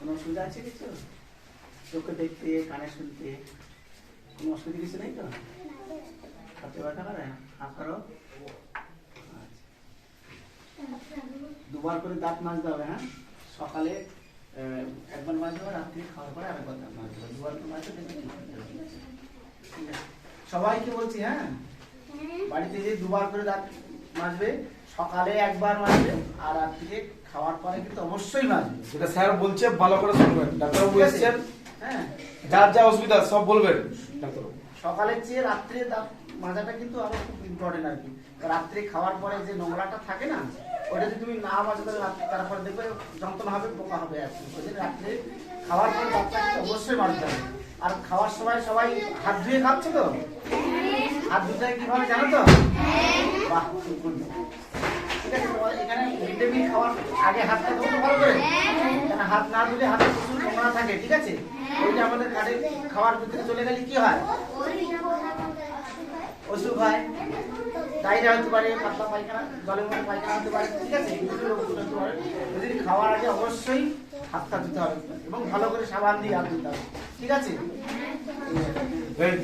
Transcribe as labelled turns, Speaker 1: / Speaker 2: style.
Speaker 1: কোনো অসুবিধা আছে কিছু চোখে দেখতে কানে শুনতে কোনো অসুবিধা কিছু নেই তো হাতে ব্যথা করে হাত করো আচ্ছা। দুবার করে দাঁত মাজতে হবে হ্যাঁ সকালে আহ, একবার মাজতে হবে রাত্রি খাওয়ার পরে আরেকবার দাঁত মাজতে হবে দুবার করে মাজতে দেখবে ঠিক হয়ে যাবে। ঠিক আছে সবাইকে বলছি হ্যাঁ বাড়িতে যে দুবার করে দাঁত মাজবে সকালে একবার মাজবে আর রাত্রিতে খাওয়ার পরে কিন্তু অবশ্যই মাজবে
Speaker 2: যেটা স্যার বলছে ভালো করে শুনবেন। ডাক্তারবাবু
Speaker 1: ঠিক হ্যাঁ।
Speaker 2: যার যা অসুবিধা সব বলবেন। ডাক্তারবাবু।
Speaker 1: সকালের চেয়ে রাত্রে দাঁত মাজাটা কিন্তু আরও খুব ইম্পর্টেন্ট আর কি। রাত্রে খাওয়ার পরে যে নোংরাটা থাকে না ওটা যদি তুমি না মাজো তাহলে রাত্রে তারপরে দেখবে যন্ত্রণা হবে পোকা হবে আর কি। ওই রাত্রে খাওয়ার পরে দাঁতটা অবশ্যই মাজতে হবে। আর খাওয়ার সময় সবাই হাত ধুয়ে খাচ্ছে তো? হাত ধুতে কীভাবে জানো তো? এখানে মিড ডে মিল খাওয়ার আগে হাতটা ধোবো তো ভালো করে। কেন হাত না ধুলে হাতে প্রচুর নোংরা থাকে ঠিক আছে? ওইটা আমাদের কাঠে খাওয়ার ভিতরে চলে গেলে কি হয়? অসুখ হয়। ডায়রিয়া হতে পারে পাতলা পায়খানা জলের মধ্যে পায়খানা হতে পারে ঠিক আছে? এগুলো হতে পারে। ওই খাওয়ার আগে অবশ্যই হাতটা ধুতে হবে এবং ভালো করে সাবান দিয়ে হাত ধুতে হবে ঠিক আছে?
Speaker 2: এই